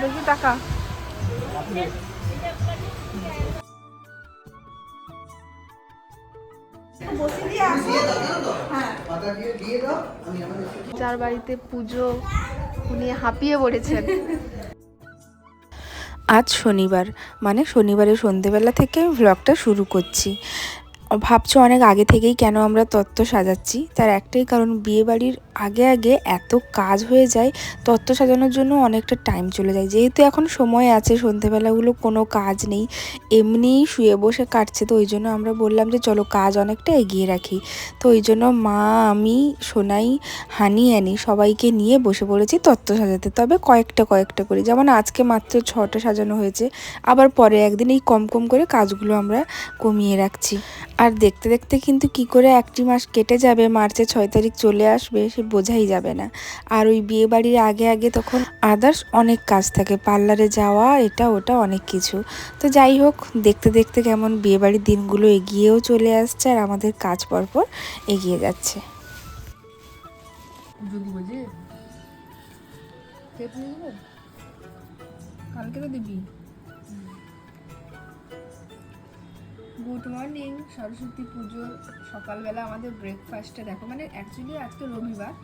দেখি টাকা। যার বাড়িতে পুজো, উনি হাঁপিয়ে পড়েছেন। আজ শনিবার মানে শনিবারের সন্ধেবেলা থেকে ভ্লগটা শুরু করছি। ভাবছ অনেক আগে থেকেই কেন আমরা তত্ত্ব সাজাচ্ছি? তার একটাই কারণ, বিয়েবাড়ির আগে আগে এত কাজ হয়ে যায়, তত্ত্ব সাজানোর জন্য অনেকটা টাইম চলে যায়। যেহেতু এখন সময় আছে, সন্ধেবেলাগুলো কোনো কাজ নেই, এমনিই শুয়ে বসে কাটছে, তো ওই জন্য আমরা বললাম যে, চলো কাজ অনেকটা এগিয়ে রাখি। তো ওই জন্য মা, আমি, সোনাই, হানি, অ্যানি সবাইকে নিয়ে বসে পড়েছি তত্ত্ব সাজাতে। তবে কয়েকটা কয়েকটা করে। যেমন আজকে মাত্র ছটা সাজানো হয়েছে, আবার পরে একদিন এই কম কম করে কাজগুলো আমরা কমিয়ে রাখছি। আর দেখতে দেখতে কিন্তু কি করে একটি মাস কেটে যাবে, মার্চে ছয় তারিখ চলে আসবে, সে বোঝাই যাবে না। আর ওই বিয়ে বাড়ির আগে আগে তখন আদার্স অনেক কাজ থাকে, পার্লারে যাওয়া, এটা ওটা অনেক কিছু। তো যাই হোক, দেখতে দেখতে কেমন বিয়ে বাড়ির দিনগুলো এগিয়েও চলে আসছে আর আমাদের কাজ পরপর এগিয়ে যাচ্ছে। কালকে তো দিবি। গুড মর্নিং সরস্বতী পুজোর সকালবেলা আমাদের ব্রেকফাস্টে দেখো মানে অ্যাকচুয়ালি আজকে রবিবার,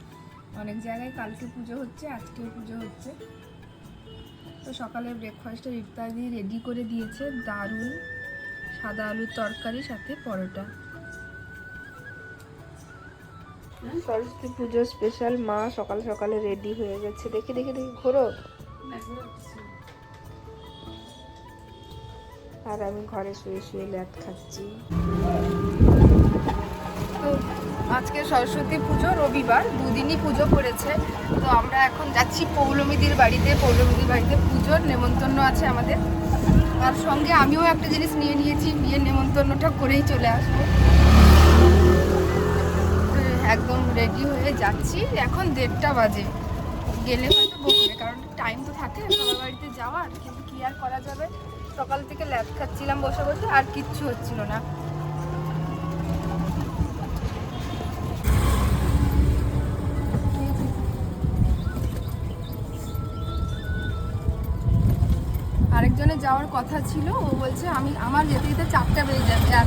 অনেক জায়গায় কালকে পুজো হচ্ছে, আজকেও পুজো হচ্ছে। তো সকালে ব্রেকফাস্টের ইফতারি রেডি করে দিয়েছে দারুণ সাদা আলুর তরকারি, সাথে পরোটা। সরস্বতী পুজো স্পেশাল মা সকাল সকালে রেডি হয়ে গেছে। দেখি দেখি দেখি, ঘোরো। আর আমি ঘরে শুয়ে শুয়ে ল্যাট খাচ্ছি। আজকে সরস্বতী পুজো, রবিবার, দুদিনই পুজো পড়েছে। তো আমরা এখন যাচ্ছি পৌলমিদির বাড়িতে। পৌলমিদির বাড়িতে পুজোর নেমন্তন্ন আছে আমাদের। আর সঙ্গে আমিও একটা জিনিস নিয়ে নিয়েছি বিয়ের নেমন্তন্নটা করেই চলে আসব। একদম রেডি হয়ে যাচ্ছি। এখন দেড়টা বাজে। গেলে হয়তো বকবে, কারণ টাইম তো থাকে সবার বাড়িতে যাওয়ার, কিন্তু কি আর করা যাবে? সকাল থেকে ল্যাব খাচ্ছিলাম বসে বসে, আর কিচ্ছু হচ্ছিল না। আরেকজনের যাওয়ার কথা ছিল, ও বলছে, আমি, আমার যেতে যেতে চারটা বেজে যাবে। আর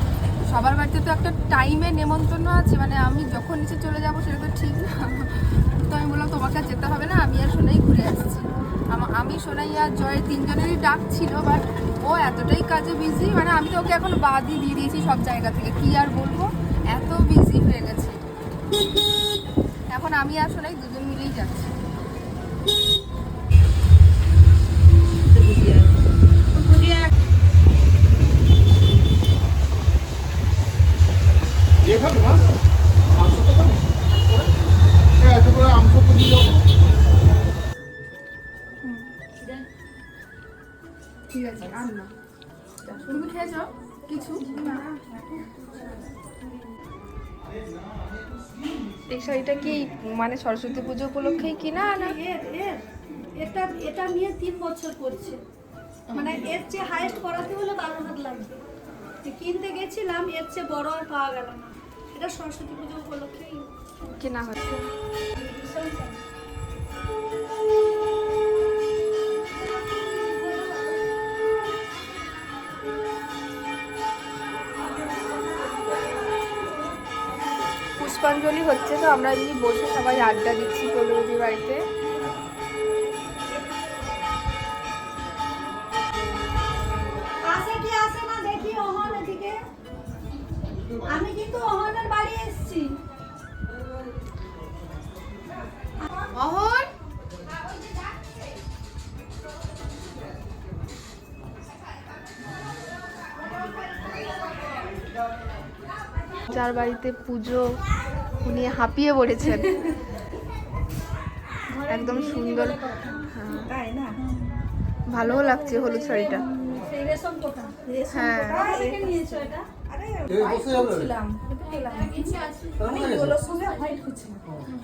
সবার বাড়িতে তো একটা টাইমে নেমন্তন্ন আছে মানে আমি যখন নিচে চলে যাব সেটা তো ঠিক না। তো আমি বললাম, তোমাকে যেতে হবে না, আমি আর সোনাই ঘুরে আসছি। আমা- সোনাইয়া আর জয় তিনজনেরই ডাক ছিল বাট ও এতটাই কাজে বিজি মানে আমি তো ওকে এখন বাদই দিয়ে দিয়েছি সব জায়গা থেকে। কি আর বলব? এত বিজি হয়ে গেছে। এখন আমি আর সোনাই দুজন মিলেই যাচ্ছি। ঠিক আছে আর না। তুমি খেয়েছো কিছু। এই শাড়িটা কি মানে সরস্বতী পুজো উপলক্ষেই কিনা না এর- এর- এটা এটা নিয়ে তিন বছর করছে। মানে এর চেয়ে হাইস্ট করাতে হলে বারো হাত লাগবে। যে কিনতে গেছিলাম এর চেয়ে বড় আর পাওয়া গেল না। এটা সরস্বতী পুজো উপলক্ষেই কেনা হচ্ছে। পুষ্পাঞ্জলি হচ্ছে তো আমরা এমনি বসে সবাই আড্ডা দিচ্ছি পল্লবীর বাড়িতে। আসে কি আসে না দেখি অহন এদিকে। আমি কিন্তু অহনের বাড়ি এসেছি। অহন যার বাড়িতে পুজো উনি হাঁপিয়ে পড়েছেন। একদম সুন্দর হ্যাঁ, তাই না? ভালোও লাগছে হলুদ শাড়িটা। হ্যাঁ।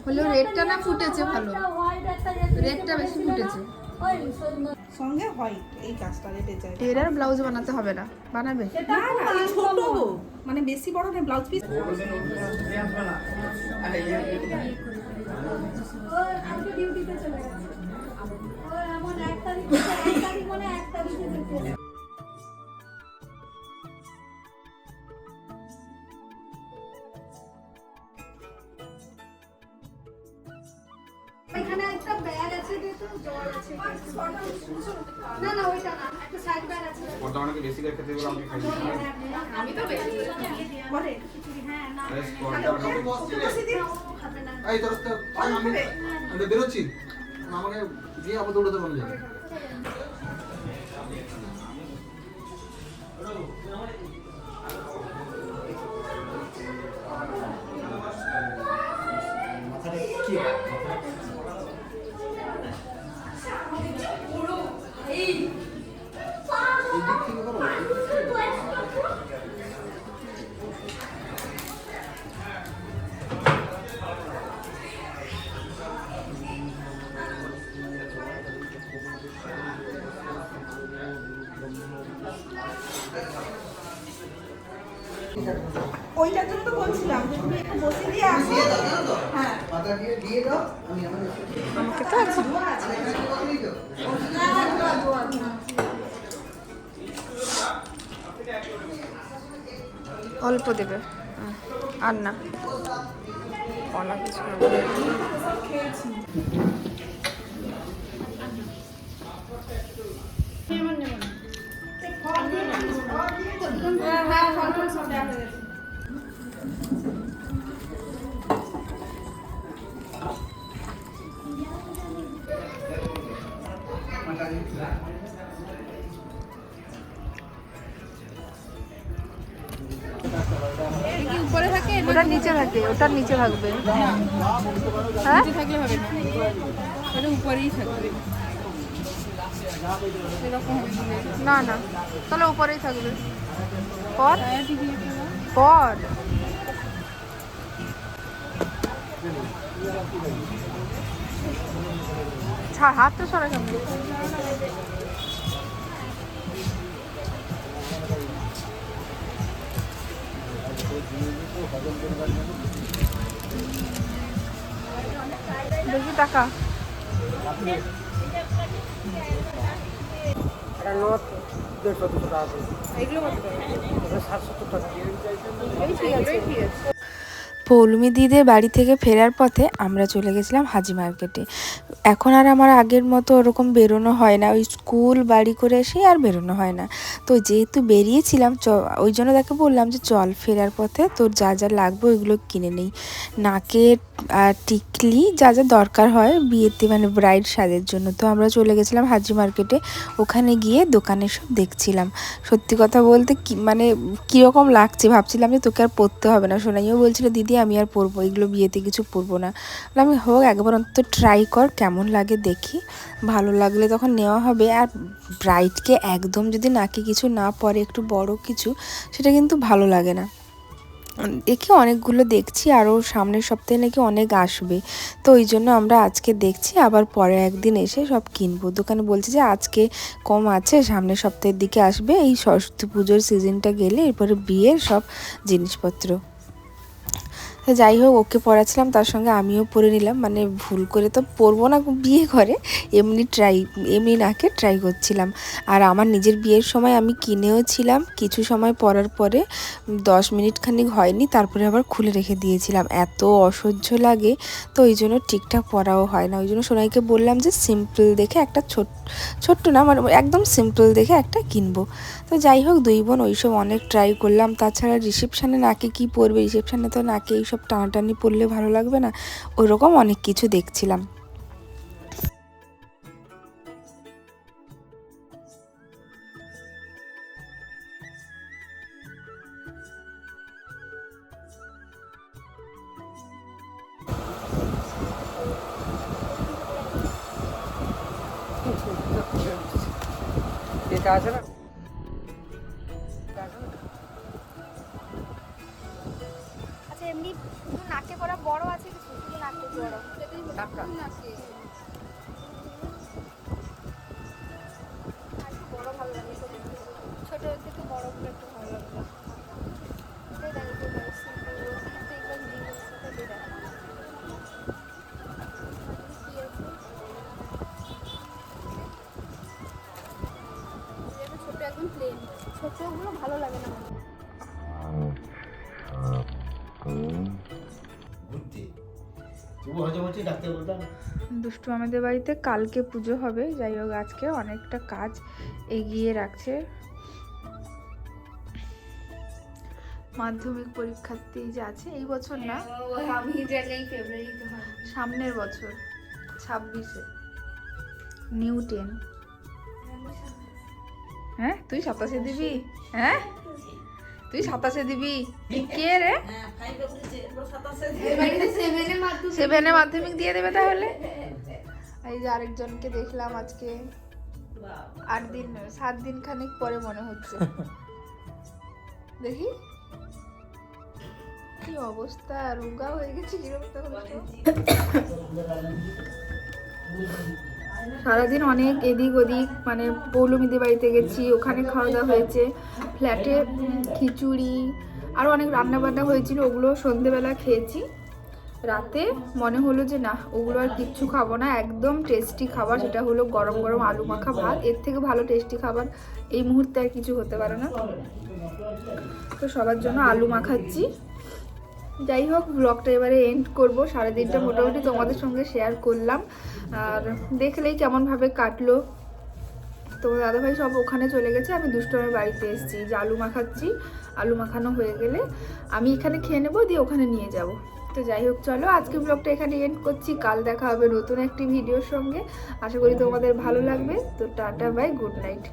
হলেও রেডটা না ফুটেছে ভালো। রেডটা বেশি ফুটেছে। সঙ্গে হয় এই কাজটা রেটে যায়। টেরার ব্লাউজ বানাতে হবে না বানাবে। না না ছোট মানে বেশি বড় না ব্লাউজ পিস এখানে একটা না না ওইটা না একটা সাইড ব্যাগ আছে। ওটা অনেকে বেশি করে খেতে বলে আমি খাই আমি তো বেশি বলে হ্যাঁ না এই তোর তো আমি বেরোচ্ছি। আমাকে দিয়ে আবার দৌড়াতে বলে যাবে। অল্প দেবে। আর না। কলা কিছু না। ওটার নিচে থাকে ওটার নিচে থাকবে হ্যাঁ? থাকলে হবে না। উপরেই থাকবে। না। না তাহলে উপরেই থাকবে। পর? পর। ছাড় হাতটা সরা সামনে। দেখি টাকা? এগুলো কত? টাকা। এই ঠিক আছে ঠিক আছে। পৌলমি দিদের বাড়ি থেকে ফেরার পথে আমরা চলে গেছিলাম হাজি মার্কেটে। এখন আর আমার আগের মতো ওরকম বেরোনো হয় না। ওই স্কুল বাড়ি করে এসে আর বেরোনো হয় না। তো যেহেতু বেরিয়েছিলাম, চ, ওই জন্য তাকে বললাম যে, চল ফেরার পথে তোর যা যা লাগবে ওইগুলো কিনে নেই। নাকের আর টিকলি যা যা দরকার হয় বিয়েতে মানে ব্রাইড সাজের জন্য। তো আমরা চলে গেছিলাম হাজি মার্কেটে। ওখানে গিয়ে দোকানে সব দেখছিলাম। সত্যি কথা বলতে কি মানে কীরকম লাগছে ভাবছিলাম যে, তোকে আর পরতে হবে না। সোনাইও বলছিল, দিদি আমি আর পরবো, এগুলো বিয়েতে কিছু পরবো না। আমি হোক, একবার অন্তত ট্রাই কর, কেমন লাগে দেখি। ভালো লাগলে তখন নেওয়া হবে। আর ব্রাইডকে একদম যদি নাকি কিছু না পরে, একটু বড় কিছু, সেটা কিন্তু ভালো লাগে না। দেখি অনেকগুলো দেখছি, আরও সামনের সপ্তাহে নাকি অনেক আসবে। তো ওই জন্য আমরা আজকে দেখছি, আবার পরে একদিন এসে সব কিনবো। দোকানে বলছে যে, আজকে কম আছে, সামনের সপ্তাহের দিকে আসবে। এই সরস্বতী পুজোর সিজনটা গেলে এরপরে বিয়ের সব জিনিসপত্র। যাই হোক, ওকে পড়াচ্ছিলাম, তার সঙ্গে আমিও পরে নিলাম। মানে ভুল করে তো পরবো না, বিয়ে করে, এমনি ট্রাই এমনি নাকে ট্রাই করছিলাম। আর আমার নিজের বিয়ের সময় আমি কিনেও ছিলাম, কিছু সময় পরার পরে, দশ মিনিট খানিক হয়নি, তারপরে আবার খুলে রেখে দিয়েছিলাম। এত অসহ্য লাগে, তো ওই জন্য ঠিকঠাক পরাও হয় না। ওই জন্য সোনাইকে বললাম যে সিম্পল দেখে একটা ছোট, ছোট্ট না মানে একদম সিম্পল দেখে একটা কিনবো। তো যাই হোক, দুই বোন ওইসব অনেক ট্রাই করলাম। তাছাড়া রিসেপশানে নাকে কি পরবে রিসেপশানে তো নাকে এইসব টানাটানি পরলে ভালো লাগবে না ওইরকম অনেক কিছু দেখছিলাম। এটা আছে না? এমনি শুধু নাকে করা বড় আছে কিছু শুধু নাকে বড়। বড় ভালো লাগে ছোট থেকে বড় একটু ভালো ছোট একদম প্লেন ছোটগুলো ভালো লাগে না ডাক্তার দুষ্টু আমাদের বাড়িতে কালকে পুজো হবে যাই হোক আজকে অনেকটা কাজ এগিয়ে রাখছে। মাধ্যমিক পরীক্ষার্থী যে আছে এই বছর না? আমি ফেব্রুয়ারিতে সামনের বছর ছাব্বিশে। নিউ টেন। হ্যাঁ তুই সাতাশে দিবি? হ্যাঁ? তুই সাতাশে দিবি? কে রে? সেভেনে মাধ্যমিক দিয়ে দেবে তাহলে? এই যে আরেকজনকে দেখলাম আজকে। আট দিন, সাত দিন খানিক পরে মনে হচ্ছে। দেখি। কি অবস্থা? রোগা হয়ে গেছে কীরকম সারাদিন অনেক এদিক ওদিক মানে পৌলমীদের বাড়িতে গেছি, ওখানে খাওয়া দাওয়া হয়েছে। ফ্ল্যাটে খিচুড়ি আরও অনেক রান্না বান্না হয়েছিল ওগুলো সন্ধেবেলা খেয়েছি। রাতে মনে হলো যে না ওগুলো আর কিচ্ছু খাব না, একদম টেস্টি খাবার, সেটা হলো গরম গরম আলু মাখা ভাত। এর থেকে ভালো টেস্টি খাবার এই মুহূর্তে আর কিছু হতে পারে না। তো সবার জন্য আলু মাখাচ্ছি। যাই হোক ব্লগটা এবারে এন্ড করব। সারাদিনটা মোটামুটি তোমাদের সঙ্গে শেয়ার করলাম। আর দেখলেই কেমনভাবে কাটলো। তো দাদাভাই সব ওখানে চলে গেছে, আমি দুষ্টমের বাড়িতে এসেছি, যে আলু মাখাচ্ছি, আলু মাখানো হয়ে গেলে আমি এখানে খেয়ে নেব, দিয়ে ওখানে নিয়ে যাব। তো যাই হোক, চলো আজকে ব্লগটা এখানে এন্ড করছি, কাল দেখা হবে নতুন একটি ভিডিওর সঙ্গে। আশা করি তোমাদের ভালো লাগবে, তো টাটা বাই গুড নাইট